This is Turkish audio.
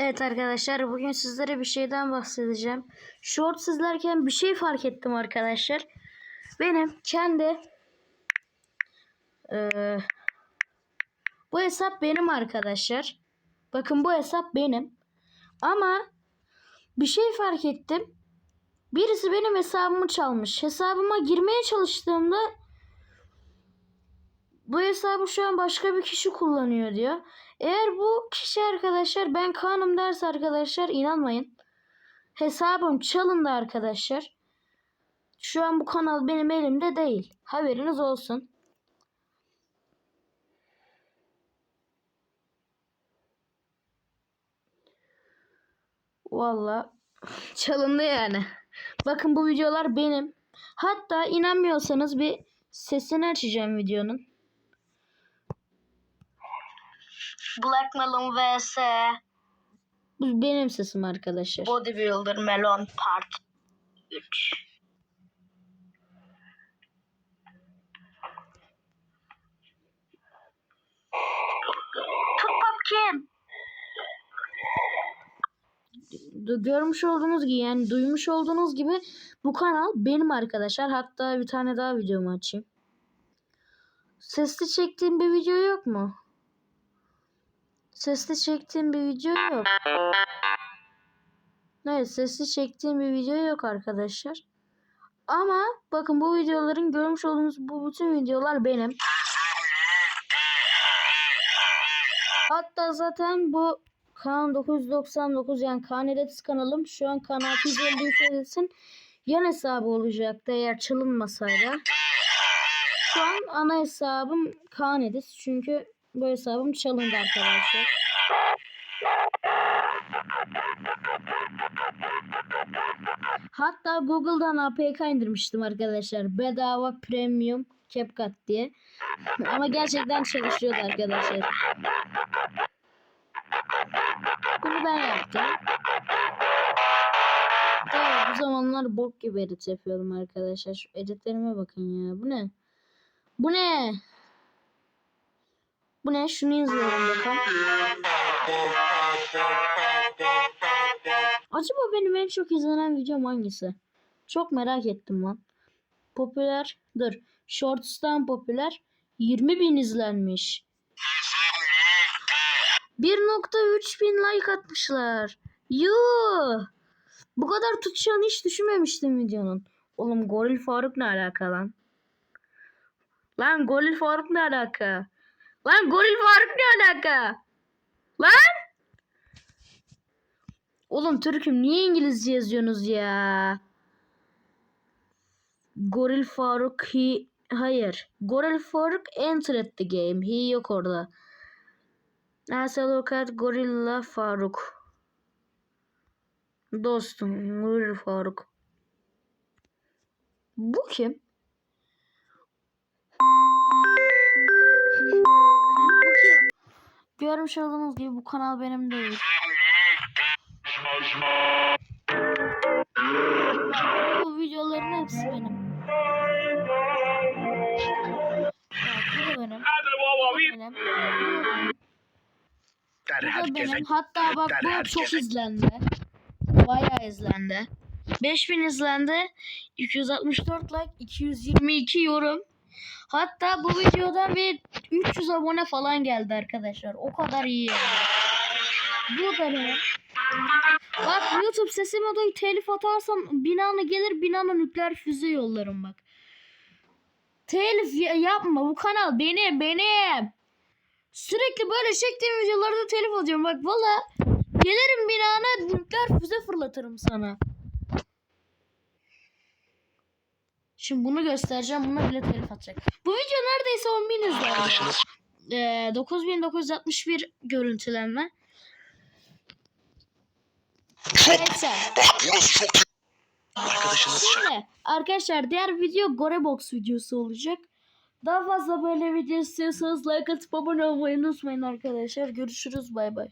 Evet arkadaşlar bugün sizlere bir şeyden bahsedeceğim. Short izlerken bir şey fark ettim arkadaşlar. Benim kendi eee, bu hesap benim arkadaşlar. Bakın bu hesap benim. Ama bir şey fark ettim. Birisi benim hesabımı çalmış. Hesabıma girmeye çalıştığımda bu hesabı şu an başka bir kişi kullanıyor diyor. Eğer bu kişi arkadaşlar ben Kaan'ım derse arkadaşlar inanmayın. Hesabım çalındı arkadaşlar. Şu an bu kanal benim elimde değil. Haberiniz olsun. Valla çalındı yani. Bakın bu videolar benim. Hatta inanmıyorsanız bir sesini açacağım videonun. Black Melon vs Bu benim sesim arkadaşlar. Bodybuilder Melon Part 3. Tut Popkin. Görmüş olduğunuz gibi yani duymuş olduğunuz gibi bu kanal benim arkadaşlar. Hatta bir tane daha videomu açayım. Sesli çektiğim bir video yok mu? Sesli çektiğim bir video yok. Evet sesli çektiğim bir video yok arkadaşlar. Ama bakın bu videoların görmüş olduğunuz bu bütün videolar benim. Hatta zaten bu Kaan 999 yani Kaan Edits kanalım şu an Kaan 653 Edits'in yan hesabı olacaktı eğer çalınmasaydı. Şu an ana hesabım Kaan Edits çünkü bu hesabım çalındı arkadaşlar. Hatta Google'dan APK indirmiştim arkadaşlar. Bedava Premium CapCut diye. Ama gerçekten çalışıyordu arkadaşlar. Bunu ben yaptım. Tabii bu zamanlar bok gibi edit yapıyorum arkadaşlar. Şu editlerime bakın ya. Bu ne? Bu ne? Bu ne? Şunu izliyorum bakalım. Acaba benim en çok izlenen videom hangisi? Çok merak ettim lan. Popüler. Dur. Shorts'tan popüler. 20 bin izlenmiş. 1.3 bin like atmışlar. Yuh. Bu kadar tutacağını hiç düşünmemiştim videonun. Oğlum Goril Faruk ne alaka lan? Lan Goril Faruk ne alaka? Lan Goril Faruk ne alaka? Lan? Oğlum Türk'üm niye İngilizce yazıyorsunuz ya? Goril Faruk he... Hayır. Goril Faruk entered the game. He yok orada. Let's look at Gorilla Faruk. Dostum Gorilla Faruk. Bu kim? Görmüş olduğunuz gibi bu kanal benim değil. Bu videoların hepsi benim. Bak, bu da benim. Bu da benim. Bu da benim. Hatta bak bu çok izlendi. Bayağı izlendi. 5000 izlendi. 264 like, 222 yorum. Hatta bu videoda bir 300 abone falan geldi arkadaşlar. O kadar iyi. Bu benim. Bak YouTube sesime doy telif atarsam binana gelir binana nükleer füze yollarım bak. Telif ya- yapma bu kanal benim benim. Sürekli böyle çektiğim videolarda telif alacağım bak valla. Gelirim binana nükleer füze fırlatırım sana. Şimdi bunu göstereceğim. Buna bile telif atacak. Bu video neredeyse 10 bin izlendi. Ee, 9961 görüntülenme. Çok Arkadaşınız Şimdi arkadaşlar diğer video Gorebox videosu olacak. Daha fazla böyle video istiyorsanız like atıp abone olmayı unutmayın arkadaşlar. Görüşürüz bay bay.